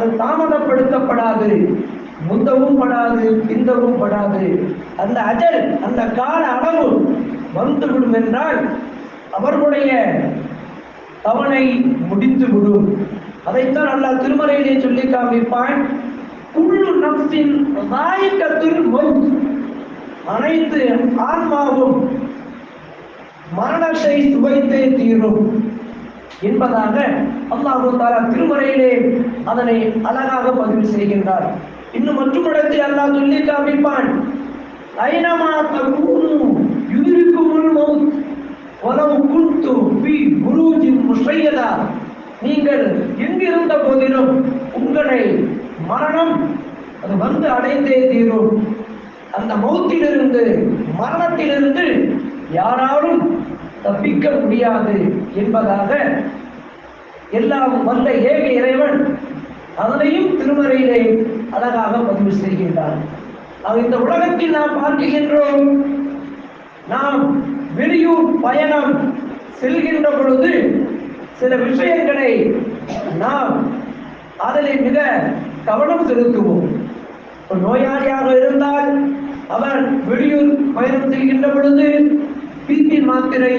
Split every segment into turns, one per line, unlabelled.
அது தாமதப்படுத்தப்படாது. முந்தவும் படாது பிந்தவும் படாது. அந்த அஜல் அந்த கால அளவு வந்துவிடும் என்றால் அவர்களுடைய தவணை முடித்து விடும் அதைத்தான் அல்லாஹ் திருமறையிலே சொல்லி காமிப்பான். குள்ளு நப்சின் நாயக்கத்தில் மௌத். அனைத்து ஆன்மாவும் மரணத்தை சுவைத்தே தீரும். என்பதாக அல்லாஹு தாலா திருமறையிலே அதனை அழகாக பதிவு செய்கின்றார். இன்னும் மற்றும் இடத்தில் அல்லாஹ் சொல்லி காமிப்பான். ஐனமா தகுனு யுதிரிக்குமுல் மௌத் வலவு குன்து பி குருஜின் முஷையதா. நீங்கள் எங்கிருந்த போதிலும் உங்களை மரணம் அது வந்து அடைந்தே தீரும். அந்த மௌத்திலிருந்து மரணத்திலிருந்து யாராலும் தப்பிக்க முடியாது என்பதாக எல்லாம் வல்ல ஏக இறைவன் அதனையும் திருமறையிலே அழகாக பதிவு செய்கின்றார். ஆக இந்த உலகத்தில் நாம் பார்க்கின்றோம் நாம் வெளியூர் பயணம் செல்கின்ற பொழுது சில விஷயங்களை நாம் அதில் மிக கவனம் செலுத்துவோம். நோயாளியாக இருந்தால் அவன் வெளியூர் பயணம் செய்கின்ற பொழுது பிபி மாத்திரை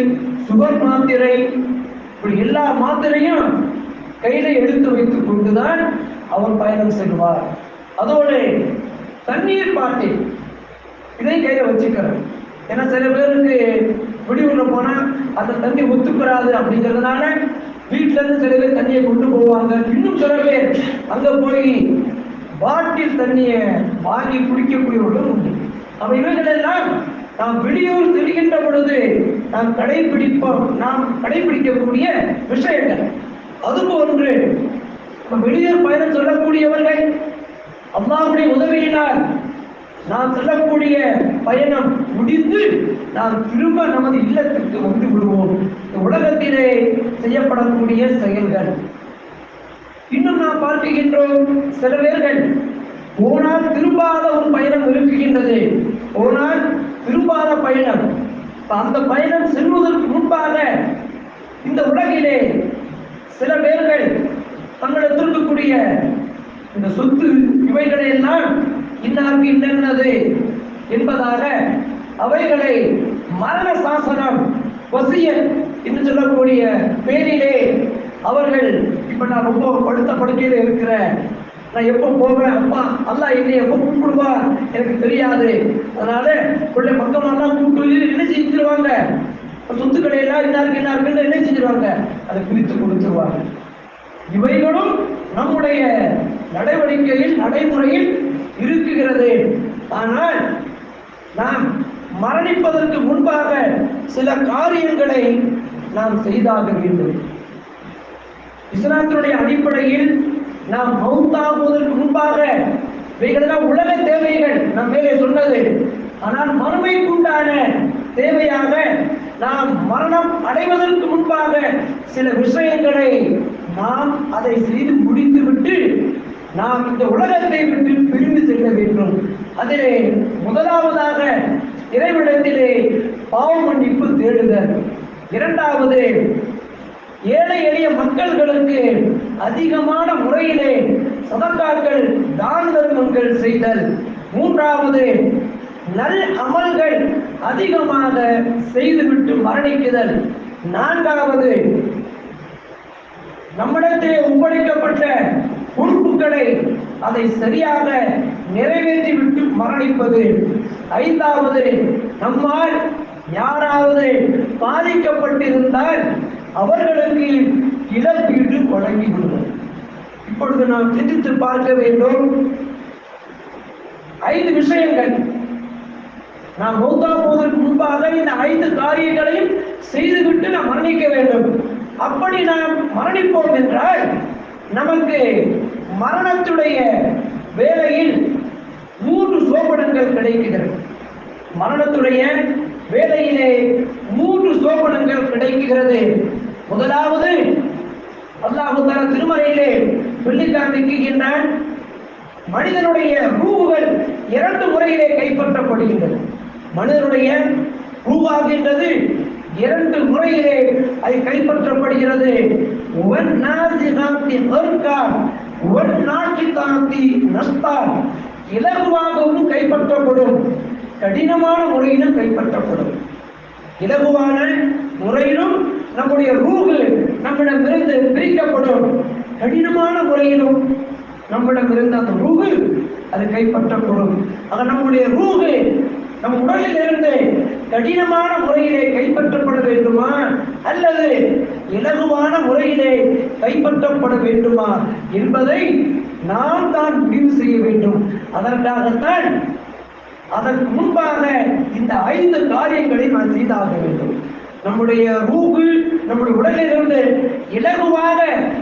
சுகர் மாத்திரை இப்படி எல்லா மாத்திரையும் கையில எடுத்து வைத்துக் கொண்டுதான் அவர் பயணம் செல்வார். அதோடு தண்ணீர் பாட்டில் இதை கையில வச்சுக்கிறேன். ஏன்னா சில பேருக்கு வெளியூர்ல போனா அந்த தண்ணி ஒத்துக்கிறாது அப்படிங்கிறதுனால வீட்டுல இருந்து சில பேர் தண்ணியை கொண்டு போவாங்க. இன்னும் சில பேர் அங்க போய் பாட்டில் தண்ணியை வாங்கி குடிக்கக்கூடியவர்களும் உண்டு. அப்ப இவைகள் எல்லாம் நாம் வெளியூர் செல்கின்ற பொழுது நாம் கடைபிடிப்போம் நாம் கடைபிடிக்கக்கூடிய விஷயங்கள். அது போன்று வெளியூர் பயணம் சொல்லக்கூடியவர்கள் அம்மாவுடைய உதவியினால் நாம் செல்லக்கூடிய பயணம் முடிந்து நாம் திரும்ப நமது இல்லத்திற்கு வந்து விடுவோம். உலகத்திலே செய்யப்படக்கூடிய செயல்கள். இன்னும் நாம் பார்க்கின்றோம் சில பேர்கள் போனால் திரும்பாத ஒரு பயணம் இருக்குகின்றது போனால் விரும்பாத பயணம். அந்த பயணம் செல்வதற்கு முன்பாக இந்த உலகிலே சில பேர்கள் தங்களிடத்தில் இருக்கக்கூடிய இந்த சொத்து இவைகளை எல்லாம் இன்னாருக்கு இன்னது என்பதாக அவைகளை மரண சாசனம் வசியன் என்று சொல்லக்கூடிய பேரிலே அவர்கள் இப்ப நான் ரொம்ப படுத்த படுக்கையில் இருக்கிற நான் எப்போ போவேன்? அம்மா அல்லா என்னை எப்போ கூப்பிடுவா எனக்கு தெரியாது. அதனால பிள்ளை பக்கமெல்லாம் கூப்பிட்டு என்ன செஞ்சிருவாங்க? சொத்துக்களை எல்லாம் இன்னாருக்கு இன்னாருக்கு என்ன செஞ்சிருவாங்க? அதை பிரித்து கொடுத்துருவாங்க. இவைகளும் நம்முடைய நடவடிக்கையில் நடைமுறையில் இருக்குகிறது. ஆனால் நாம் மரணிப்பதற்கு முன்பாக சில காரியங்களை நாம் செய்தாக வேண்டும். இஸ்லாத்தினுடைய அடிப்படையில் நாம் மௌத்தாகுவதற்கு முன்பாக இவைகளெல்லாம் உலக தேவைகள் நம் மேலே சொன்னது. ஆனால் மறுமைக்குண்டான தேவையாக நாம் மரணம் அடைவதற்கு முன்பாக சில விஷயங்களை நாம் அதை செய்து முடித்துவிட்டு நாம் இந்த உலகத்தை விட்டு பிரிந்து செல்ல வேண்டும். அதிலே முதலாவதாக இறைவிடத்திலே பாவ மன்னிப்பு தேடுதல். இரண்டாவது ஏழை எளிய மக்கள் மக்கள்களுக்கு அதிகமான முறையிலே சதக்காக்கள் தான தர்மங்கள் செய்தல். மூன்றாவது நல் அமல்கள் அதிகமாக செய்துவிட்டு மரணிக்குதல். நான்காவது நம்மிடத்திலே ஒப்படைக்கப்பட்ட பொறுப்புகளை அதை சரியாக நிறைவேற்றி விட்டு மரணிப்பது. ஐந்தாவது நம்மால் யாராவது பாதிக்கப்பட்டிருந்தால் அவர்களுக்கு இழப்பீடு வழங்கி விடுவோம் இப்பொழுது நாம் சிந்தித்து பார்க்க வேண்டும். ஐந்து விஷயங்கள். நாம் மௌத்தா போவதற்கு முன்பாக இந்த ஐந்து காரியங்களையும் செய்துவிட்டு நாம் மரணிக்க வேண்டும். அப்படி நாம் மரணிப்போம் என்றால் நமக்கு மரணத்துடைய வேலையில் மூன்று சோபனங்கள் கிடைக்கிறது மரணத்துடைய வேலையிலே மூன்று சோபனங்கள் கிடைக்கிறது முதலாவது அல்லாஹு தஆலா திருமறையிலே சொல்லி காண்பிக்கின்றான் மனிதனுடைய ரூவுகள் இரண்டு முறையிலே கைப்பற்றப்படுகின்றது மனிதனுடைய ரூவாகின்றது இரண்டு முறையிலே அது கைப்பற்றப்படுகிறது. ஒன் நாசி காந்தி மறுக்கா ஒன் நாட்டி காந்தி நஸ்தா இலகுவாகவும் கைப்பற்றப்படும் கடினமான முறையிலும் கைப்பற்றப்படும். இலகுவான முறையிலும் நம்முடைய ரூகு நம்மிடமிருந்து பிரிக்கப்படும் கடினமான முறையிலும் நம்மிடமிருந்து அந்த ரூகு அது கைப்பற்றப்படும். ஆக நம்முடைய ரூகு நம் உடலில் இருந்து கடினமான முறையிலே கைப்பற்றப்பட வேண்டுமா? அல்லது இலகுவான முறையிலே கைப்பற்றப்பட வேண்டுமா என்பதை நாம் தான் முடிவு செய்ய வேண்டும். அதற்காகத்தான் அதற்கு முன்பாக இந்த ஐந்து காரியங்களை நான் செய்தாக வேண்டும். நம்முடைய ரூகு நம்முடைய உடலிலிருந்து இலகுவாக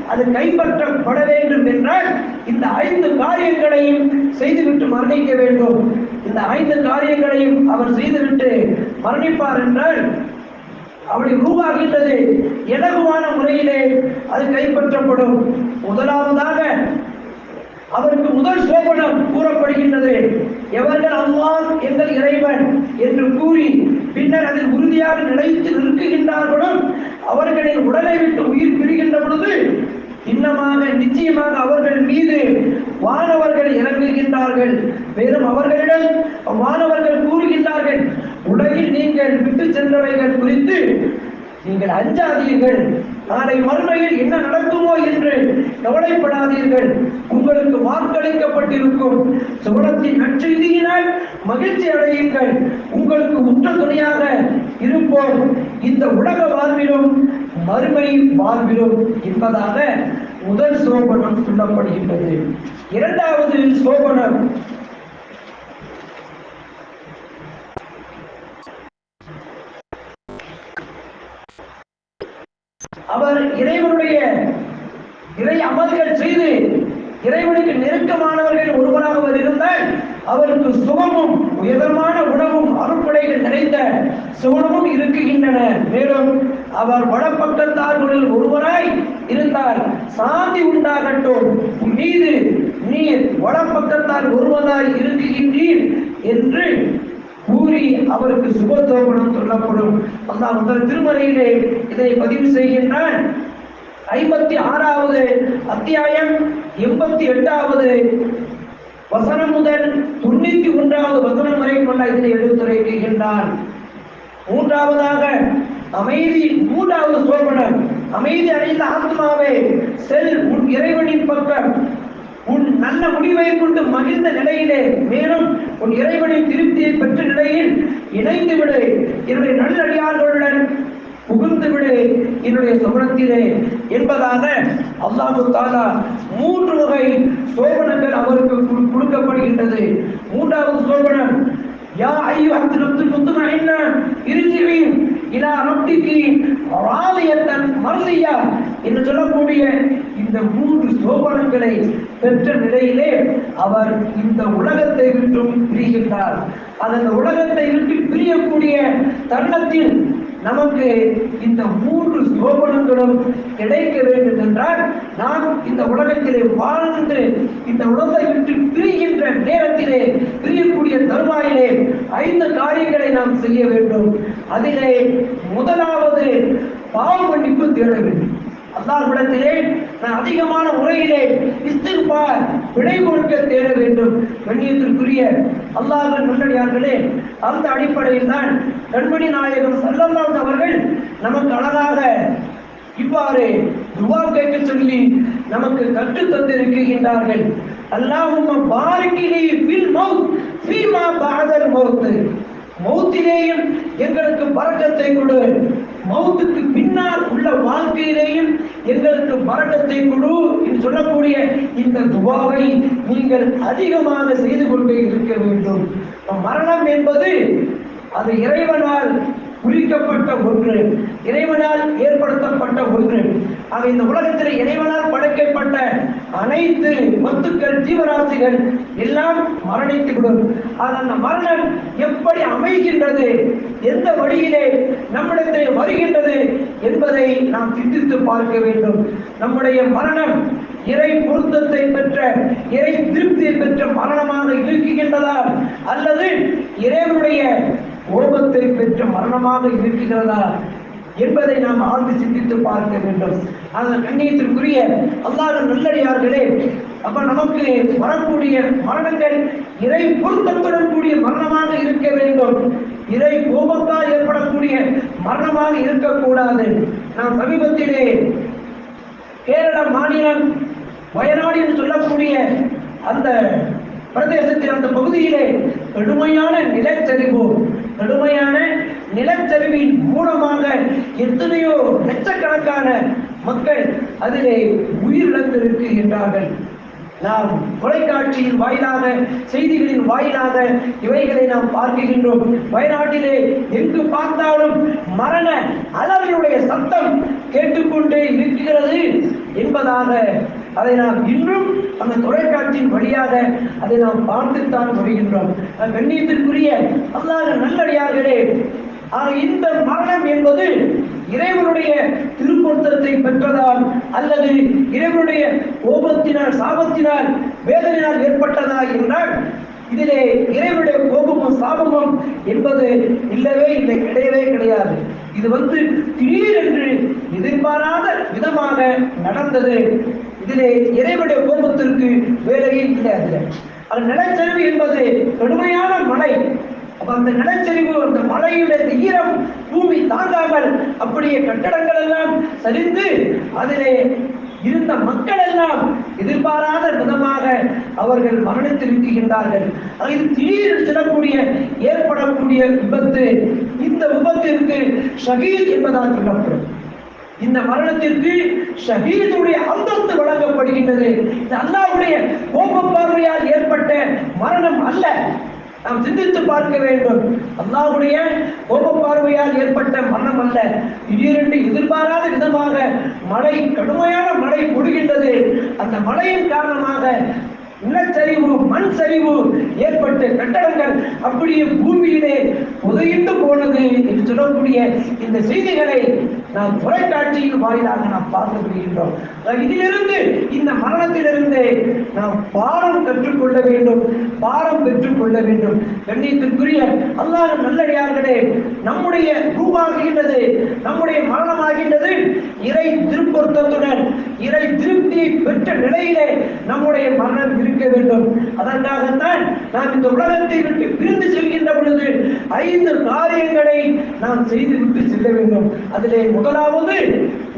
அது கைப்பற்றப்பட வேண்டும் என்றால் இந்த ஐந்து காரியங்களையும் செய்துவிட்டு மரணிக்க வேண்டும். இந்த ஐந்து காரியங்களையும் அவர் செய்துவிட்டு மரணிப்பார் என்றால் அவருடைய ரூபாகின்றது இலகுவான முறையிலே அது கைப்பற்றப்படும். முதலாவதாக அவருக்கு முதல் சோபனம் கூறப்படுகின்றது. எவர்கள் அல்லாஹ் எங்கள் இறைவன் என்று கூறி பின்னர் அதில் உறுதியாக நிலைத்து நிற்கின்றார்களோ அவர்களின் உடலை விட்டு உயிர் பிரிகின்ற பொழுது இன்னமாக நிச்சயமாக அவர்கள் மீது வானவர்கள் இறங்குகின்றார்கள். மேலும் அவர்களிடம் வானவர்கள் கூறுகின்றார்கள் உலகில் நீங்கள் விட்டு சென்றவைகள் குறித்து நீங்கள் அஞ்சாதீர்கள். நாளை மறுமையில் என்ன நடக்குமோ என்று கவலைப்படாதீர்கள். உங்களுக்கு வாக்களிக்கப்பட்டிருக்கும். சுவனத்தின் நற்செய்தியினால் மகிழ்ச்சி அடையுங்கள். உங்களுக்கு உற்ற துணையாக இருப்போம். இந்த உலக வாழ்விலும் மறுமை வாழ்விலும் என்பதாக முதல் சோபனம் சொல்லப்படுகின்றது. இரண்டாவது சோபனம் அவர் இறைவனுடைய இறை அமல்கள் செய்து இறைவனுக்கு நெருக்கமானவர்கள் ஒருவராக அவர் இருந்தால் அவருக்கு சுகமும் உயர்தரமான உணவும் அருட்படைகள் நிறைந்த சுகமும் இருக்குகின்றன. மேலும் அவர் வடப்பக்கத்தார்களில் ஒருவராய் இருந்தால் சாந்தி உண்டாகட்டும். மீது நீர் வடப்பக்கத்தார் ஒருவராய் இருக்குகின்றீர் என்று கூறி அவருக்கு சுபத்தோபனம் சொல்லப்படும். அல்லாஹ் முதல் திருமறையிலே இதை பதிவு செய்கின்றான். ஐம்பத்தி ஆறாவது அத்தியாயம் எண்பத்தி எட்டாவது வசனம் முதல் தொண்ணூத்தி ஒன்றாவது வசனம் வரை கொண்ட இதனை எடுத்துரைக்கின்றான் மூன்றாவதாக அமைதி மூன்றாவது சோபனம். அமைதி அடைந்த ஆத்மாவே செல் உன் இறைவனின் பக்கம் உன் நல்ல முடிவை கொண்டு மகிழ்ந்த நிலையிலே மேலும் உன் இறைவனின் திருப்தியை பெற்ற நிலையில் இணைந்து விடு. என்னுடைய நல்லடியார்களுடன் புகுந்து விடு. என்னுடைய சுமணத்திலே என்பதாக அல்லாஹு தாலா மூன்று வகை சோபனங்கள் அவருக்கு கொடுக்கப்படுகின்றது. மூன்றாவது சோபனம் யா ஐயோ அந்த நப்து என்ன இலா ரப்பிக்கு ராலியத்தன் மர்லியா என்று சொல்லக்கூடிய இந்த மூன்று சோபனங்களை பெற்ற நிலையிலே அவர் இந்த உலகத்தை விட்டும் பிரிகின்றார் அது அந்த உலகத்தை விட்டு பிரியக்கூடிய தருணத்தில் நமக்கு இந்த மூன்று சோபனங்களும் கிடைக்க வேண்டும் என்றால் நானும் இந்த உலகத்திலே வாழ்ந்து இந்த உலகை விட்டு பிரிகின்ற நேரத்திலே பிரியக்கூடிய தருவாயிலே ஐந்து காரியங்களை நாம் செய்ய வேண்டும். அதிலே முதலாவது பாவ மன்னிப்பு தேட வேண்டும். அல்லாஹ்விடத்திலே நான் அதிகமான முறையிலே இஸ்திருப்பார் விடை கொடுக்க தேட வேண்டும். கண்ணியத்திற்குரிய அல்லாஹின் முன்னணியார்களே அந்த அடிப்படையில் தான் கண்மணி நாயகம் சல்லல்லாஹு அவர்கள் நமக்கு அழகாக இவ்வாறு துவா கேட்க சொல்லி நமக்கு கற்று தந்திருக்கின்றார்கள். அல்லாஹும் பாரிக்கிலே பில் மௌத் ஃபீமா பாதர் மவுத் மௌத்திலேயும் எங்களுக்கு பறக்கத்தை கொடு. மௌத்துக்கு பின்னால் உள்ள வாழ்க்கையிலேயும் எங்களுக்கு மரணத்தை கொடு என்று சொல்லக்கூடிய இந்த துவாவை நீங்கள் அதிகமாக செய்து கொண்டே இருக்க வேண்டும். மரணம் என்பது அது இறைவனால் குறிக்கப்பட்ட ஒன்று இறைவனால் ஏற்படுத்தப்பட்ட ஒன்று. ஆக இந்த உலகத்தில் இறைவனால் படைக்கப்பட்ட அனைத்து மத்துக்கள் ஜீவராசிகள் எல்லாம் மரணித்து விடும். அந்த மரணம் எப்படி அமைகின்றது எந்த வழியிலே நம்மிடத்தில் வருகின்றது என்பதை நாம் சிந்தித்து பார்க்க வேண்டும். நம்முடைய மரணம் இறை பொருத்தத்தை பெற்ற இறை திருப்தியை பெற்ற மரணமாக இருக்குகின்றதா அல்லது இறைவனுடைய கோபத்தை பெற்ற மரணமாக இருக்கிறதா என்பதை நாம் ஆழ்ந்து சிந்தித்து பார்க்க வேண்டும். அந்த கண்ணியத்திற்குரிய அல்லாத நல்லடியார்களே அப்ப நமக்கு வரக்கூடிய மரணங்கள் இறை பொருத்தத்துடன் கூடிய மரணமாக இருக்க வேண்டும். இறை கோபத்தால் ஏற்படக்கூடிய மரணமாக இருக்கக்கூடாது. நாம் சமீபத்திலே கேரள மாநிலம் வயநாடு என்று சொல்லக்கூடிய அந்த பிரதேசத்தில் அந்த பகுதியிலே கடுமையான நிலச்சரிவு கடுமையான நிலச்சரிவின் மூலமாக எத்தனையோ லட்சக்கணக்கான மக்கள் அதிலே உயிரிழந்திருக்கின்றார்கள் நாம் தொலைக்காட்சியின் வாயிலாக செய்திகளின் வாயிலாக இவைகளை நாம் பார்க்கின்றோம். வயநாட்டிலே எங்கு பார்த்தாலும் மரண அளவினுடைய சத்தம் கேட்டுக்கொண்டே இருக்கிறது என்பதாக அதை நாம் இன்றும் அந்த தொலைக்காட்சியின் வழியாக அதை நாம் பார்த்துத்தான் வருகின்றோம். கண்ணியத்திற்குரிய அல்லாத நல்லடியார்களே ஆக இந்த மரணம் என்பது இறைவனுடைய திருப்பொருத்தத்தை பெற்றதால் அல்லது இறைவனுடைய கோபத்தினால் சாபத்தினால் வேதனையால் ஏற்பட்டதா என்றால் இதிலே இறைவனுடைய கோபமும் சாபமும் என்பது இல்லவே இல்லை கிடையவே கிடையாது. இது வந்து திடீரென்று எதிர்பாராத விதமாக நடந்தது. இதிலே இறைவனுடைய கோபத்திற்கு வேலையே இல்லை அதில் அது நிலச்சரிவு என்பது கடுமையான மழை. அப்ப அந்த நிலச்சரிவு அந்த மழையுடைய ஈரம் பூமி தாங்காமல் அப்படியே கட்டடங்கள் எல்லாம் சரிந்து அதிலே இருந்த மக்கள் எல்லாம் எதிர்பாராத விதமாக அவர்கள் மரணித்திருக்கின்றார்கள் அதில் திடீர் செல்லக்கூடிய ஏற்படக்கூடிய விபத்து இந்த விபத்திற்கு ஷஹீத் என்பதாக சொல்லப்படும். இந்த மரணத்திற்கு ஷஹீதுடைய அந்தஸ்து வழங்கப்படுகின்றது. இது அல்லாவுடைய கோப பார்வையால் ஏற்பட்ட மரணம் அல்ல. நாம் சிந்தித்து பார்க்க வேண்டும். அல்லாவுடைய கோப பார்வையால் ஏற்பட்ட மரணம் அல்ல. திடீரென்று எதிர்பாராத விதமாக மழை கடுமையான மழை பொழிகின்றது அந்த மழையின் காரணமாக நிலச்சரிவு மண் சரிவு ஏற்பட்டு கட்டடங்கள் அப்படியே பூமியிலே புதையிட்டு போனது என்று சொல்லக்கூடிய இந்த செய்திகளை நாம் தொலைக்காட்சியின் வாயிலாக நாம் பார்க்க முடிகின்றோம் இதிலிருந்து இந்த மரணத்திலிருந்து நாம் பாடம் கற்றுக்கொள்ள வேண்டும் பாடம் பெற்றுக்கொள்ள வேண்டும். கண்ணியத்திற்குரிய அல்லாஹ் நல்லடியார்களே நம்முடைய ரூபாகின்றது நம்முடைய மரணமாகின்றது இறை திருப்பொருத்தத்துடன் இறை திருப்தி பெற்ற நிலையிலே நம்முடைய மரணம் இருக்க வேண்டும். அதற்காகத்தான் நாம் இந்த உலகத்தை விட்டு பிரிந்து செல்கின்ற பொழுது ஐந்து காரியங்களை நாம் செய்துவிட்டு செல்ல வேண்டும். அதிலே முதலாவது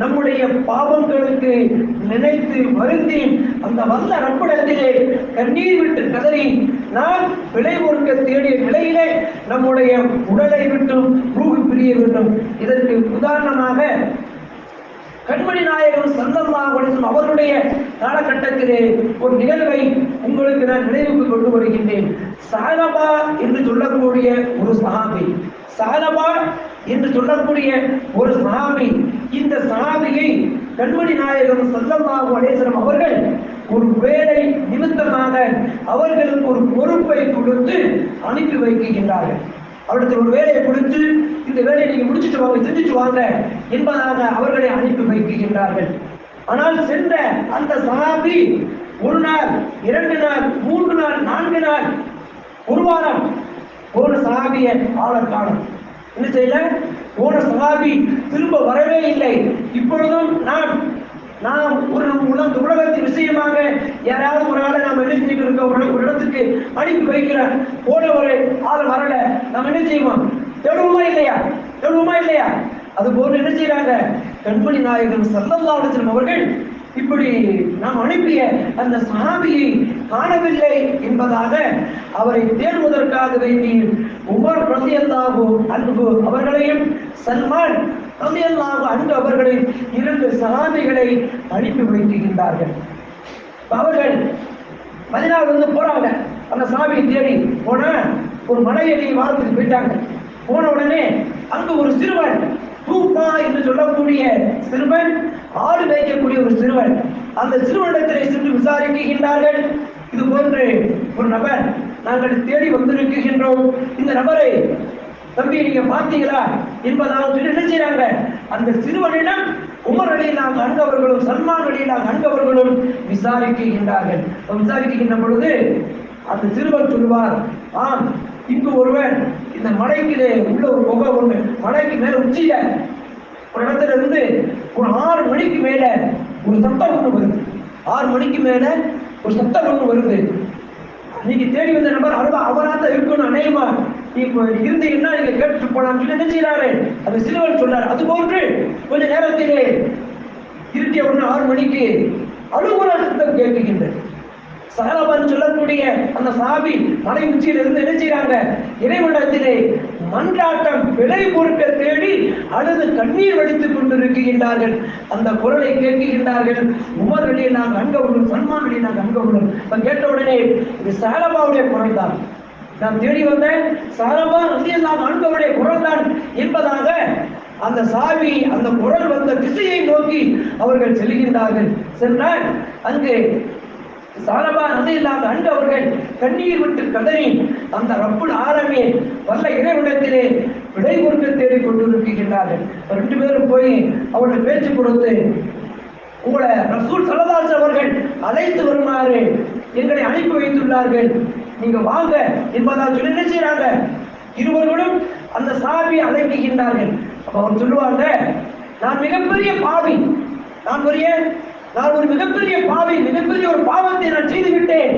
நம்முடைய பாவங்களுக்கு நினைத்து வருந்தி அந்த வல்ல ரப்பிடத்திலே கண்ணீர் விட்டு கதறி நாம் விலை பொறுக்க தேடிய நிலையிலே நம்முடைய உடலை விட்டும் ரூபி பிரிய வேண்டும். இதற்கு உதாரணமாக கண்மணி நாயகம் சல்லல்லாஹு அலைஹி வஸல்லம் காலகட்டத்திலே ஒரு நிகழ்வை உங்களுக்கு நான் நினைவுக்கு கொண்டு வருகின்றேன். சாரபா என்று சொல்லக்கூடிய ஒரு சஹாபி சாரபா என்று சொல்லக்கூடிய ஒரு சஹாபி இந்த சஹாபியை கண்மணி நாயகம் சல்லல்லாஹு அலைஹி அவர்கள் ஒரு வேலை நிமித்தமாக அவர்களுக்கு ஒரு பொறுப்பை கொடுத்து அனுப்பி வைக்கின்றார்கள். அவருக்கு ஒரு வேலையை கொடுத்து இந்த வேலையை நீங்க முடிச்சிட்டு வாங்க செஞ்சுட்டு வாங்க என்பதாக அவர்களை அனுப்பி வைக்கின்றார்கள். ஆனால் சென்ற அந்த சகாபி ஒரு நாள் இரண்டு நாள் மூன்று நாள் நான்கு நாள் ஒரு வாரம் ஒரு சகாபிய ஆளர் காணும். என்ன செய்யல? போன சகாபி திரும்ப வரவே இல்லை. இப்பொழுதும் நான் நாம் ஒரு உலக உலகத்தின் விஷயமாக யாராவது ஒரு ஆளை நாம் என்ன செஞ்சுட்டு இருக்க ஒரு ஒரு இடத்துக்கு அனுப்பி வைக்கிறார். போன ஒரு ஆள் வரல. நாம் என்ன செய்வோம்? தெளிவுமா இல்லையா? தெளிவுமா இல்லையா? அது போல என்ன செய்யறாங்க கண்மணி நாயகன் சல்லல்லா அலிஸ்லம் அவர்கள் இப்படி நாம் அனுப்பிய அந்த சாமியை காணவில்லை என்பதாக அவரை தேடுவதற்காக வேண்டி உமர் ரலியல்லாஹு அன்பு அவர்களையும் சல்மான் ரலியல்லாஹு அன்பு அவர்களின் இரண்டு சாமிகளை அனுப்பி வைத்திருக்கின்றார்கள். அவர்கள் மதினாவில் வந்து போறாங்க. அந்த சாமியை தேடி போன ஒரு மலையடி வாரத்துக்கு போயிட்டாங்க. போன உடனே அங்கு ஒரு சிறுவன் தூப்பா என்று சொல்லக்கூடிய சிறுவன் ஆடு மேய்க்கக்கூடிய ஒரு சிறுவன் அந்த சிறுவனிடத்திலே சென்று விசாரிக்கின்றார்கள். இது போன்று ஒரு நபர் நாங்கள் தேடி வந்திருக்கின்றோம். இந்த நபரை தம்பி நீங்க பார்த்தீங்களா? என்பதாக சொல்லி என்ன செய்யறாங்க அந்த சிறுவனிடம் உமர் அலியிலாக அங்கவர்களும் சல்மான் அலியிலாக அங்கவர்களும் விசாரிக்கின்றார்கள். விசாரிக்கின்ற பொழுது அந்த சிறுவன் சொல்வார் ஆம் இங்கு ஒருவன் இந்த மலைக்கு உள்ள ஒரு புகை ஒண்ணு மலைக்கு மேல உச்சியில ஒரு இடத்துல இருந்து ஒரு ஆறு மணிக்கு மேல ஒரு சத்தம் ஒண்ணு வருது. ஆறு மணிக்கு மேல ஒரு சத்தம் ஒண்ணு வருது. நீங்க தேடி வந்த நபர் அருவா அவரா இருக்கணும் அநேகமா இப்போ இருந்தீங்கன்னா நீங்க கேட்டு போனான்னு சொல்லி என்ன செய்யறாரு அந்த சிறுவன் சொன்னார் அது போன்று கொஞ்ச நேரத்திலே இருட்டிய உடனே ஆறு மணிக்கு அழுகுற சத்தம் கேட்கின்றது சகலபன் சொல்லக்கூடிய அந்த சாபி மலை உச்சியில் இருந்து என்ன செய்யறாங்க இறைவனத்திலே மன்றாட்டம் விலை பொறுக்க தேடி அழுது கண்ணீர் வடித்துக் கொண்டிருக்கின்றார்கள். அந்த குரலை கேட்கின்றார்கள் உமர் வெளியே நாங்கள் உள்ளோம் சன்மான் வெளியே நாங்கள் அங்க உள்ளோம் கேட்ட உடனே இது சகலபாவுடைய குரல் தான் நான் தேடி வந்தேன் சாரபா அந்தியில் நாம் குரல் தான் என்பதாக அந்த சாவி அந்த குரல் வந்த திசையை நோக்கி அவர்கள் செல்கின்றார்கள். சென்றால் அங்கு நதி இல்லாத அன்று அவர்கள் கண்ணீர் விட்டு கதறி அந்த ரப்புள் ஆரமே வல்ல இறைவிடத்திலே விடை கொடுக்க கொண்டு உருக்குகின்றார்கள் ரெண்டு பேரும் போய் அவருடைய பேச்சு கொடுத்து உங்களை ரசூல் சலதாஸ் அவர்கள் அழைத்து வருமாறு எங்களை அனுப்பி வைத்துள்ளார்கள். நீங்க வாங்க என்பதால் சொல்லி என்ன செய்யறாங்க இருவர்களும் அந்த சாவி அழைக்குகின்றார்கள் அப்ப அவர் சொல்லுவாங்க நான் மிகப்பெரிய பாவி. நான் ஒரு நான் ஒரு மிகப்பெரிய பாவி மிகப்பெரிய ஒரு பாவத்தை நான் செய்து விட்டேன்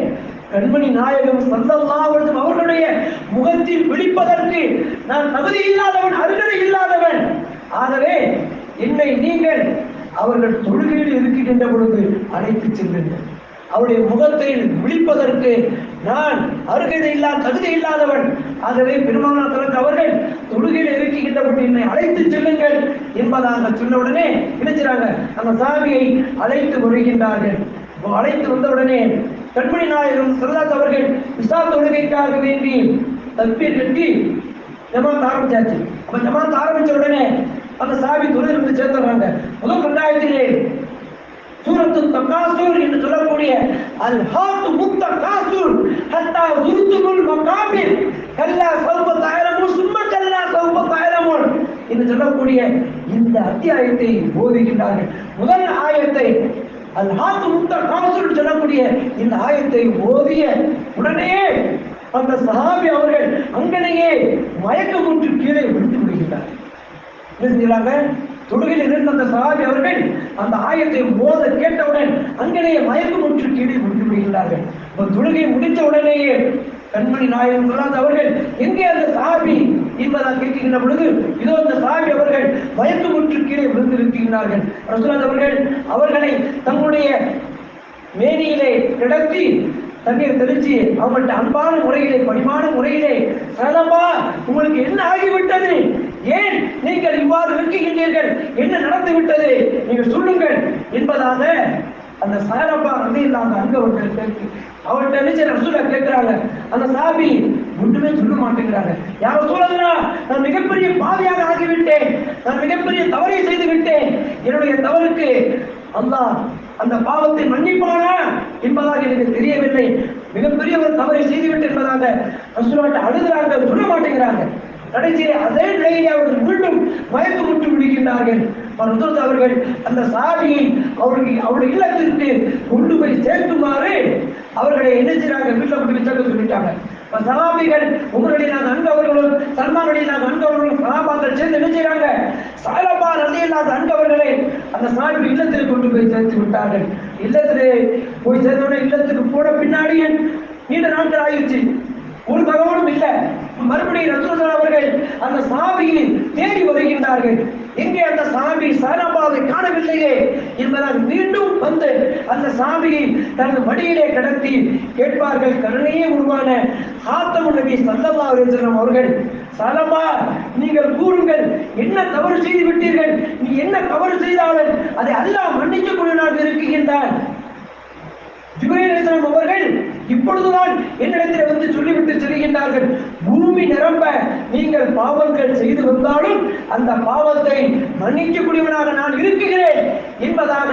கண்மணி நாயகம் சந்தல்லாவதும் அவர்களுடைய முகத்தில் விழிப்பதற்கு நான் தகுதி இல்லாதவன் அருகதை இல்லாதவன். ஆகவே என்னை நீங்கள் அவர்கள் தொழுகையில் இருக்கின்ற பொழுது அழைத்து செல்லுங்கள். அவருடைய முகத்தில் விழிப்பதற்கு நான் அருகதை இல்லா தகுதி இல்லாதவன். ஆகவே பெருமானா தனக்கு அவர்கள் தொழுகையில் இருக்கின்ற என்னை அழைத்து செல்லுங்கள் என்பதாக சொன்ன உடனே நினைச்சாங்க அந்த சாமியை அழைத்து வருகின்றார்கள். அழைத்து வந்த உடனே கண்மணி நாயகம் சரதாஸ் அவர்கள் விசா தொழுகைக்காக வேண்டி தப்பீர் கட்டி ஜமாத் ஆரம்பிச்சாச்சு. அப்ப ஜமாத் ஆரம்பிச்ச உடனே அந்த சாமி துணை இருந்து சேர்த்துறாங்க முதல் கண்டாயத்திலே சூரத்து தகாசூர் என்று சொல்லக்கூடிய அல் ஹாத்து முத்த காசூர் ஹத்தா உருத்துமுல் மகாபிர். கல்லா சௌப தாயலமுன் சும்ம கல்லா சௌப தாயலமுன் என்று சொல்லக்கூடிய இந்த அத்தியாயத்தை போதிக்கின்றார்கள். முதல் ஆயத்தை அல் ஹாத்து முத்த காசூர் சொல்லக்கூடிய இந்த ஆயத்தை ஓதிய உடனே அந்த சஹாபி அவர்கள் அங்கனையே மயக்கமுற்று கீழே விழுந்து விடுகின்றார்கள். புரிஞ்சுங்களாங்க தொழுகையில் இருந்த அந்த சகாபி அவர்கள் அந்த ஆயத்தை மோத கேட்டவுடன் அங்கேயே ஒன்று கீழே விழுந்து விடுகிறார்கள். அப்ப தொழுகை முடித்த உடனேயே கண்மணி நாயகம் சொல்லாத அவர்கள் எங்கே அந்த சாபி என்பதாக கேட்கின்ற பொழுது இதோ அந்த சாபி அவர்கள் மயக்கமுற்று கீழே விழுந்திருக்கிறார்கள். ரசூலாத் அவர்கள் அவர்களை தங்களுடைய மேனியிலே கிடத்தி தண்ணீர் தெளிச்சு அவங்கள்ட்ட அன்பான முறையிலே பணிமான முறையிலே சதம்பா உங்களுக்கு என்ன ஆகிவிட்டது? ஏன் நீங்கள் இவ்வாறு இருக்கின்றீர்கள் என்ன நடந்து விட்டது நீங்கள் சொல்லுங்கள். என்பதாக அந்த சாரப்பா வந்து இல்லாத அங்க அவர்கள் கேட்டு அவர்கிட்ட நினைச்ச ரசூலா கேட்கிறாங்க. அந்த சாபி ஒன்றுமே சொல்ல மாட்டேங்கிறாங்க. யாரோ சொல்லுங்களா நான் மிகப்பெரிய பாவியாக ஆகிவிட்டேன். நான் மிகப்பெரிய தவறை செய்து விட்டேன். என்னுடைய தவறுக்கு அல்லாஹ் அந்த பாவத்தை மன்னிப்பானா? என்பதாக எனக்கு தெரியவில்லை. மிகப்பெரிய ஒரு தவறை செய்துவிட்டு என்பதாக ரசூலாட்ட அழுகிறாங்க சொல்ல மாட்டேங்கிறாங்க. கடைசியில் அதே நிலையிலே அவர்கள் மீண்டும் மயக்கமுற்று விடுகின்றார்கள். ரசூல் அவர்கள் அந்த சாவியை அவருக்கு அவருடைய இல்லத்திற்கு கொண்டு போய் சேர்க்குமாறு அவர்களை என்ன செய்யறாங்க வீட்டில் கொண்டு போய் சேர்க்க சொல்லிட்டாங்க. இப்ப சஹாபிகள் உங்களுடைய நான் அன்பவர்களும் சல்மானுடைய நான் அன்பவர்களும் சஹாபாக்கள் சேர்ந்து என்ன செய்யறாங்க சாலபா இல்லாத அன்பவர்களை அந்த சாஹிப் இல்லத்தில் கொண்டு போய் சேர்த்து விட்டார்கள். இல்லத்திலே போய் சேர்ந்தவுடனே இல்லத்துக்கு போன பின்னாடியே நீண்ட நாட்கள் ஆயிடுச்சு. ஒரு தகவலும் இல்லை. மறுபடியும் ரசூலுல்லாஹ் அவர்கள் அந்த சாபியை தேடி வருகின்றார்கள். எங்கே அந்த சாபி சாராபாவை காணவில்லையே என்பதால் மீண்டும் வந்து அந்த சாபியை தனது மடியிலே கடத்தி கேட்பார்கள். கருணையே உருவான ஹாத்தமு நபி ஸல்லல்லாஹு அலைஹி அவர்கள் சலமா நீங்கள் கூறுங்கள் என்ன தவறு செய்து விட்டீர்கள்? நீ என்ன தவறு செய்தாலும் அதை அல்லாஹ் மன்னிக்கக்கூடியவனாக இருக்கின்றான். ஜிப்ரீல் அலைஹிஸ்ஸலாம் அவர்கள் இப்பொழுதுதான் என்னிடத்தில் வந்து சொல்லிவிட்டு செல்கின்றார்கள். பூமி நிரம்ப நீங்கள் பாவங்கள் செய்து வந்தாலும் அந்த பாவத்தை மன்னிக்கக்கூடியவனாக நான் இருக்கிறேன் என்பதாக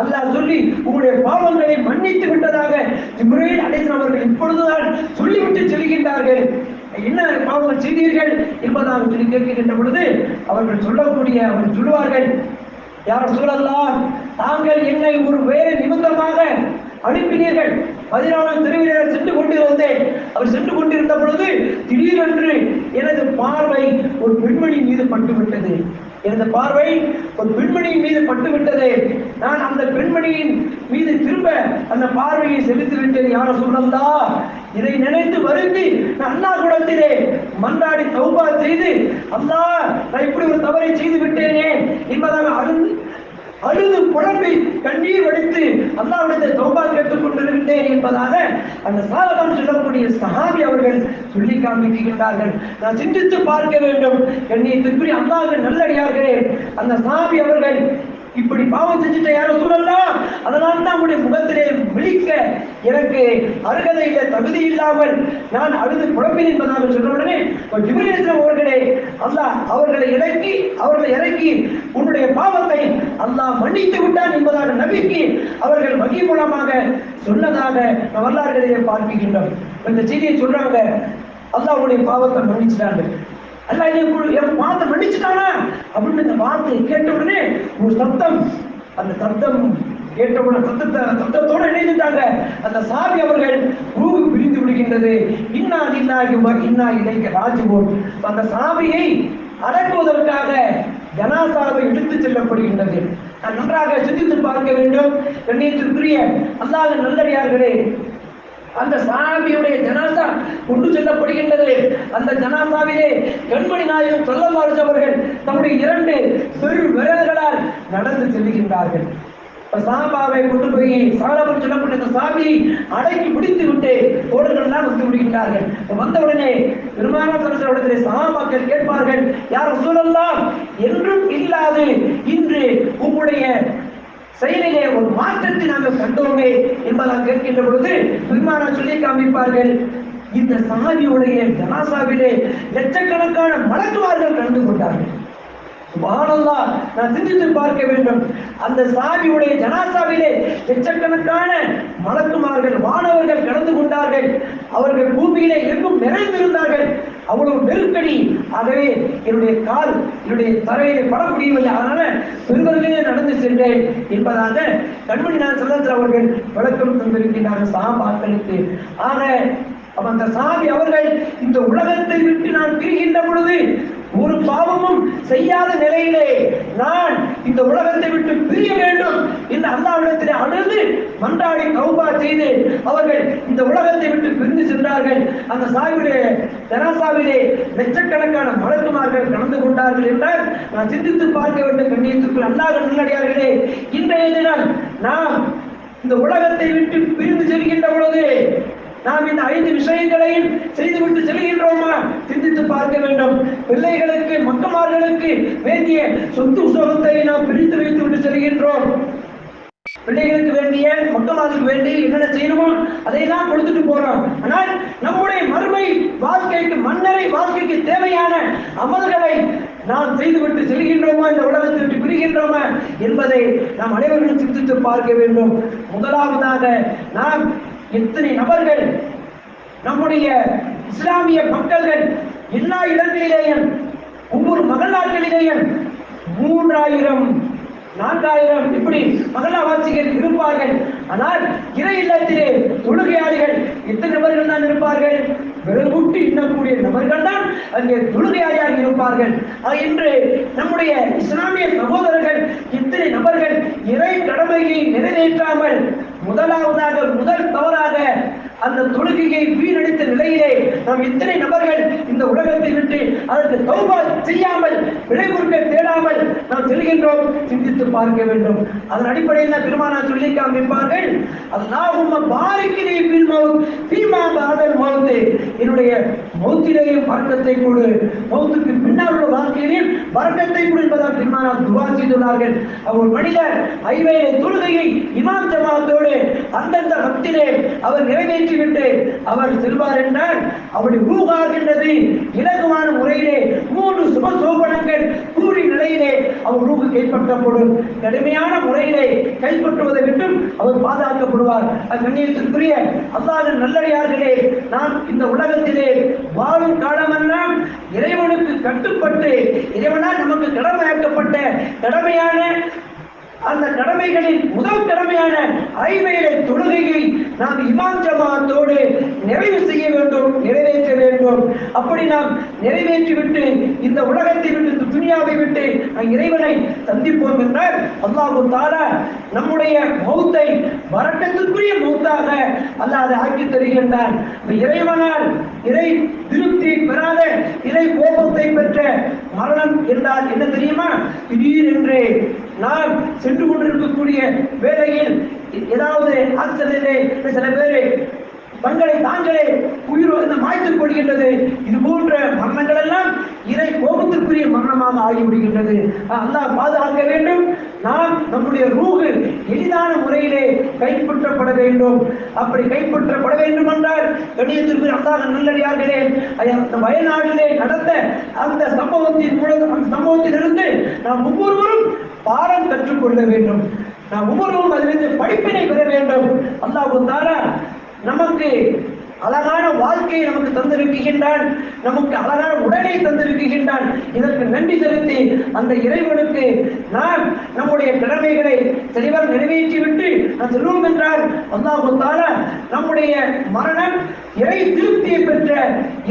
அல்லாஹ் சொல்லி உங்களுடைய பாவங்களை மன்னித்து விட்டதாக ஜிப்ரீல் அலைஹிஸ்ஸலாம் அவர்கள் இப்பொழுதுதான் சொல்லிவிட்டு செல்கின்றார்கள். என்ன பாவங்கள் செய்தீர்கள் என்பதாக சொல்லி கேட்கின்ற பொழுது அவர்கள் சொல்லக்கூடிய அவர்கள் சொல்லுவார்கள் யார் சொல்லலாம் தாங்கள் என்னை ஒரு வேறு நிமித்தமாக அனுப்பினீர்கள். பதினாலாம் திருவிழா சென்று வந்தேன். அவர் சென்று கொண்டிருந்த பொழுது திடீரென்று எனது பார்வை ஒரு பெண்மணி மீது பட்டுவிட்டது. எனது பார்வை ஒரு பெண்மணியின் மீது பட்டுவிட்டது. நான் அந்த பெண்மணியின் மீது திரும்ப அந்த பார்வையை செலுத்தி விட்டேன். யார சொல்லந்தா இதை நினைத்து வருந்தி நான் அண்ணா குடத்திலே மன்றாடி தௌபா செய்து அல்லா நான் இப்படி ஒரு தவறை செய்து விட்டேனே என்பதாக அருந்து அழுது புலம்பி கண்ணீர் வடித்து அல்லாவிடத்தை தௌபா கேட்டுக் கொண்டிருந்தேன் என்பதாக அந்த சாலகம் சொல்லக்கூடிய சஹாபி அவர்கள் சொல்லி காண்பிக்கின்றார்கள். நான் சிந்தித்து பார்க்க வேண்டும். கண்ணியத்திற்குரிய அல்லாஹ் நல்லடியார்களே. அந்த சஹாபி அவர்கள் இப்படி பாவம் செஞ்சுட்ட யாரும் சொல்லலாம் அதனால தான் உங்களுடைய முகத்திலே விழிக்க எனக்கு அருகதையில தகுதி இல்லாமல் நான் அழுது குழப்பேன் என்பதாக சொன்ன உடனே ஜிபிரேஸ்வரம் அவர்களே அல்லாஹ் அவர்களை இறக்கி அவர்களை இறக்கி உன்னுடைய பாவத்தை அல்லாஹ் மன்னித்து விட்டான் என்பதாக நம்பிக்கை அவர்கள் வகி மூலமாக சொன்னதாக வரலாறுகளிலே பார்க்கின்றோம். இந்த செய்தியை சொல்றாங்க அல்லாஹ் உன்னுடைய பாவத்தை மன்னிச்சிட்டாங்க அல்ல என் வார்த்தை மன்னிச்சுட்டானா? அப்படின்னு இந்த வார்த்தையை கேட்ட உடனே ஒரு சத்தம் அந்த சத்தம் கேட்ட உடனே சத்தத்தை சத்தத்தோடு இணைந்துட்டாங்க. அந்த சாவி அவர்கள் ரூபு பிரிந்து விடுகின்றது. இன்னா இன்னாகி இன்னா இணைக்க ராஜ்போல் அந்த சாவியை அடக்குவதற்காக ஜனாசாவை எடுத்து செல்லப்படுகின்றது. நான் நன்றாக சிந்தித்து பார்க்க வேண்டும். கண்ணியத்திற்குரிய அல்லாத நல்லடியார்களே அந்த சாபியுடைய ஜனாசா கொண்டு செல்லப்படுகின்றது. அந்த ஜனாசாவிலே கண்மணி நாயகம் சொல்லவாறு அவர்கள் தம்முடைய இரண்டு பெரு விரல்களால் நடந்து செல்லுகின்றார்கள் சாபாவை கொண்டு போய் சாலவன் சொல்லப்பட்ட இந்த சாபியை அடக்கி பிடித்து விட்டு தோழர்கள்லாம் வந்து விடுகின்றார்கள். வந்தவுடனே வந்த பெருமான சகாபாக்கள் கேட்பார்கள் யார் சொல்லலாம் என்றும் இல்லாது இன்று உங்களுடைய செயலிலே ஒரு மாற்றத்தை நாங்கள் கண்டோமே என்பதாக கேட்கின்ற பொழுது பெருமானா சொல்லி காமிப்பார்கள். இந்த சாதியுடைய ஜனாசாவிலே லட்சக்கணக்கான மலக்குவார்கள் கலந்து கொண்டார்கள். சுபானல்லா நான் சிந்தித்து பார்க்க வேண்டும். அந்த சாமியுடைய ஜனாசாவிலே லட்சக்கணக்கான மலக்குமார்கள் வானவர்கள் கலந்து கொண்டார்கள். அவர்கள் பூமியிலே எங்கும் நிறைந்திருந்தார்கள். அவ்வளவு நெருக்கடி. ஆகவே என்னுடைய கால் என்னுடைய தரையிலே பட முடியவில்லை அதனால பெருவர்களே நடந்து சென்றேன் என்பதாக கண்மணி நான் சொல்லத்தில் அவர்கள் விளக்கம் தந்திருக்கின்றார்கள் சாபாக்களுக்கு ஆக அந்த சாமி அவர்கள் இந்த உலகத்தை விட்டு நான் பிரிகின்ற பொழுது ஒரு பாவமும் செய்யாத நிலையிலே நான் இந்த உலகத்தை விட்டு பிரிய வேண்டும் இந்த அல்லாவிடத்திலே அழுது மன்றாடி கௌபா செய்து அவர்கள் இந்த உலகத்தை விட்டு பிரிந்து சென்றார்கள். அந்த சாவிலே தெராசாவிலே லட்சக்கணக்கான மலக்குமார்கள் கலந்து கொண்டார்கள் என்றால் நான் சிந்தித்து பார்க்க வேண்டும் கண்ணியத்துக்குள் அல்லாத நல்லடியார்களே இன்றைய தினம் நாம் இந்த உலகத்தை விட்டு பிரிந்து செல்கின்ற பொழுது நாம் இந்த ஐந்து விஷயங்களையும் செய்துவிட்டு செல்கின்றோமா? சிந்தித்து பார்க்க வேண்டும். பிள்ளைகளுக்கு மக்கமார்களுக்கு வேண்டிய சொத்து சுகத்தை நாம் பிரித்து வைத்து விட்டு செல்கின்றோம். பிள்ளைகளுக்கு வேண்டிய மக்களுக்கு வேண்டிய என்னென்ன செய்யணுமோ அதையெல்லாம் கொடுத்துட்டு போறோம். ஆனால் நம்முடைய மறுமை வாழ்க்கைக்கு மன்னரை வாழ்க்கைக்கு தேவையான அமல்களை நாம் செய்துவிட்டு செல்கின்றோமா? இந்த உலகத்தை விட்டு பிரிகின்றோமா? என்பதை நாம் அனைவரும் சிந்தித்து பார்க்க வேண்டும். முதலாவதாக நாம் எத்தனை நபர்கள் நம்முடைய இஸ்லாமிய மக்கள்கள் எல்லா இடங்களிலேயும் ஒவ்வொரு மகளாட்களிலேயும் மூன்றாயிரம் நான்காயிரம் இப்படி மகளாவாசிகள் இருப்பார்கள். ஆனால் இறை இல்லத்திலே தொழுகையாளிகள் எத்தனை நபர்கள் தான் இருப்பார்கள். விரல் இன்னக்கூடிய நபர்கள் தான் அங்கே தொழுகையாளியாக இருப்பார்கள். இன்று நம்முடைய இஸ்லாமிய சகோதரர்கள் இத்தனை நபர்கள் இறை கடமையை நிறைவேற்றாமல் முதலாவதாக முதல் தவறாக அந்த தொழுகையை வீணடித்த நிலையிலே நாம் இத்தனை நபர்கள் இந்த உலகத்தை விட்டு அதற்கு தௌபா செய்யாமல் விலை கொடுக்க தேடாமல் நாம் செல்கின்றோம் சிந்தித்து பார்க்க வேண்டும். அதன் அடிப்படையில் தான் பெருமானா சொல்லி காமிப்பார்கள் அல்லாஹும் பாரிக்கிறே பில் பீமா பாதல் மௌத் என்னுடைய மௌத்திலேயே பறக்கத்தை கொடு. மௌத்துக்கு பின்னால் உள்ள வாழ்க்கையிலும் பறக்கத்தை கொடு என்பதால் பெருமானா துவா செய்துள்ளார்கள். அவர் மனிதர் ஐவேலை தொழுகையை இமாம் ஜமாத்தோடு அந்தந்த பக்திலே அவர் நிறைவேற்றிவிட்டு அவர் செல்வார் என்றால் அவருடைய ரூகாகின்றது இலகுவான முறையிலே மூன்று சுப சோபனங்கள் கூறி நிலையிலே அவர் ரூபு கைப்பற்றப்படும் கடுமையான முறையிலே கைப்பற்றுவதை விட்டும் அவர் பாதுகாக்கப்படுவார். கண்ணியத்திற்குரிய அல்லாத நல்லடியார்களே நாம் இந்த உலகத்திலே வாழும் காலமெல்லாம் இறைவனுக்கு கட்டுப்பட்டு இறைவனால் நமக்கு கடமையாக்கப்பட்ட கடமையான அந்த கடமைகளின் முதல் கடமையான ஐவேளை தொழுகையை நாம் இமான் ஜமாத்தோடு நிறைவு செய்ய வேண்டும் நிறைவேற்ற வேண்டும். அப்படி நாம் நிறைவேற்றிவிட்டு இந்த உலகத்தை விட்டு இந்த விட்டு நாம் இறைவனை சந்திப்போம் என்றால் அல்லாஹு தார நம்முடைய மௌத்தை வரட்டத்திற்குரிய மௌத்தாக அல்லாத ஆக்கி தருகின்றான். இறைவனால் இறை திருப்தி பெறாத இறை கோபத்தை பெற்ற மரணம் என்றால் என்ன தெரியுமா? திடீரென்று நாம் சென்று கொண்டிருக்கக்கூடிய வேலையில் ஏதாவது ஆக்சிடென்டே சில பேர் தங்களை தாங்களே உயிர் வந்து மாய்த்துக் கொள்கின்றது. இது போன்ற மரணங்கள் எல்லாம் இறை கோபத்திற்குரிய மரணமாக ஆகிவிடுகின்றது. அல்லாஹ் பாதுகாக்க வேண்டும். நாம் நம்முடைய ரூகு எளிதான முறையிலே கைப்பற்றப்பட வேண்டும். அப்படி கைப்பற்றப்பட வேண்டும் என்றால் கணியத்திற்கு அல்லாஹ் நல்லடியார்களே அந்த வயநாட்டிலே நடந்த அந்த சம்பவத்தின் மூலம் அந்த சம்பவத்திலிருந்து நாம் ஒவ்வொருவரும் பாடம் கற்றுக்கொள்ள வேண்டும். நாம் ஒவ்வொருவரும் அதிலிருந்து படிப்பினை பெற வேண்டும். அல்லாஹ் தாரா நமக்கு அழகான வாழ்க்கையை நமக்கு தந்திருக்கின்றான். நமக்கு அழகான உடலை தந்திருக்கின்றான். இதற்கு நன்றி செலுத்தி அந்த இறைவனுக்கு நாம் நம்முடைய கடமைகளை தெளிவாக நிறைவேற்றிவிட்டு நான் செல்வோம் என்றால் அல்லாஹு தாலா நம்முடைய மரணம் இறை திருப்தியை பெற்ற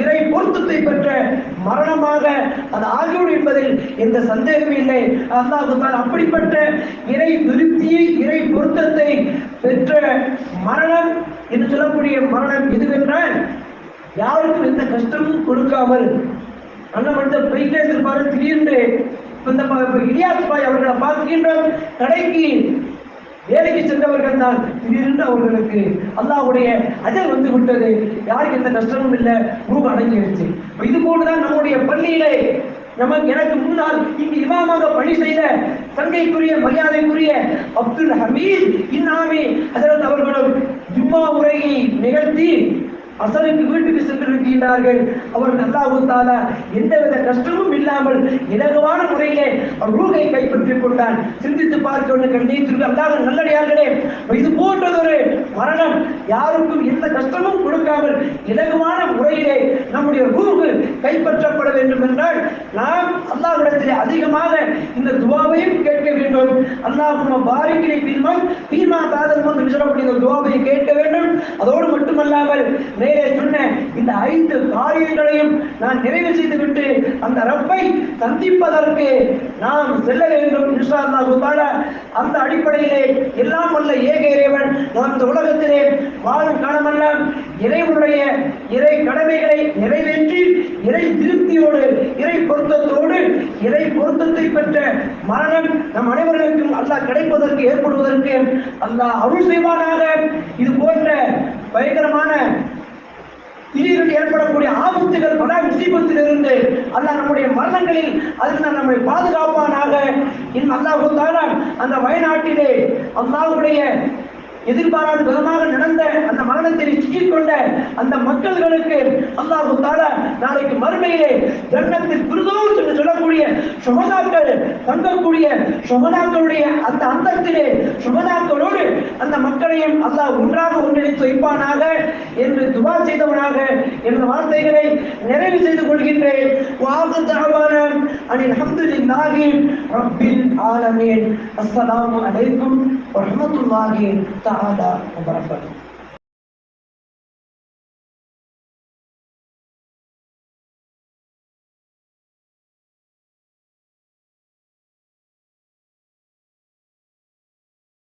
இறை பொருத்தத்தை பெற்ற மரணமாக அது ஆகியோடு என்பதில் எந்த சந்தேகமும் இல்லை. அல்லாஹு தாலா அப்படிப்பட்ட இறை திருப்தியை இறை பொருத்தத்தை பெற்ற மரணம் என்று சொல்லக்கூடிய மரணம் எதுவென்றால் யாருக்கும் எந்த கஷ்டமும் கொடுக்காமல் நல்ல மனிதர் போயிட்டே இருப்பாரு திடீர்னு இந்த இலியாஸ் பாய் அவர்களை பார்க்கின்ற கடைக்கு வேலைக்கு சென்றவர்கள் தான். திடீரென்று அவர்களுக்கு அல்லாவுடைய அஜல் வந்து விட்டது. யாருக்கு எந்த கஷ்டமும் இல்லை. ரூபம் அடங்கிடுச்சு இது போலதான் நம்முடைய பள்ளியிலே நமக்கு எனக்கு முன்னால் இங்கு இமாமாக பணி செய்த தங்கைக்குரிய மரியாதைக்குரிய அப்துல் ஹமீத் இன்னாமே ஹஜரத் அவர்களும் ஜும்மா உரையை நிகழ்த்தி அசலுக்கு வீட்டுக்கு சென்றிருக்கின்றார்கள். அவர்கள் அல்லாஹு தாலா எந்தவித கஷ்டமும் இல்லாமல் இலகுவான முறையிலே ரூகை கைப்பற்றிக் கொண்டான். சிந்தித்து பார்த்து ஒன்று கண்ணீர் அல்லாத நல்லடியார்களே இது போன்றதொரு மரணம் யாருக்கும் எந்த கஷ்டமும் கொடுக்காமல் இலகுவான முறையிலே நம்முடைய ரூகு கைப்பற்றப்பட வேண்டும் என்றால் நாம் அல்லாவிடத்திலே அதிகமாக இந்த துவாவையும் கேட்க வேண்டும். அல்லாஹ் பாரிக்கினை பின்மம் பீமா தாதல் என்று சொல்லக்கூடிய இந்த துவாவை கேட்க வேண்டும். அதோடு மட்டுமல்லாமல் மேலே சொன்ன இந்த ஐந்து காரியங்களையும் நான் நிறைவு செய்துவிட்டு அந்த ரப்பை சந்திப்பதற்கு நாம் செல்ல வேண்டும் இன்ஷா அந்த அடிப்படையிலே எல்லாம் வல்ல ஏக இறைவன் நாம் இந்த உலகத்திலே வாழும் காலமெல்லாம் இறைவனுடைய இறை கடமைகளை நிறைவேற்றி இறை திருப்தியோடு இறை பொருத்தத்தோடு இறை பொருத்தத்தை பெற்ற மரணம் நம் அனைவர்களுக்கும் அல்லாஹ் கிடைப்பதற்கு ஏற்படுவதற்கு அல்லாஹ் அருள் செய்வானாக. இது போன்ற பயங்கரமான திடீரென்று ஆபத்துகள் பல முசீபத்திலிருந்து அல்லாஹ் நம்முடைய மரணங்களில் அதில் நம்மை பாதுகாப்பானாக. இன்னும் அல்லாஹு தாலா அந்த வயநாட்டிலே அல்லாஹுடைய எதிர்பாராத விதமாக நடந்த அந்த மரணத்தை சிக்கிக்கொண்ட அந்த மக்கள்களுக்கு அல்லாஹு நாளைக்கு மறுமையிலே ஜன்னத்தில் குருதோஸ் என்று சொல்லக்கூடிய சுகதாக்கள் தங்கக்கூடிய சுகதாக்களுடைய அந்த அந்தத்திலே சுகதாக்களோடு அந்த மக்களையும் அல்லாஹ் ஒன்றாக ஒன்றிணைத்து வைப்பானாக என்று துவா செய்தவனாக என்ற வார்த்தைகளை நிறைவு செய்து கொள்கின்றேன். அணி தாவான அனில் ரப்பில் ஆலமீன். அஸ்ஸலாமு அலைக்கும் வரஹ்மத்துல்லாஹி Ta'ala memberi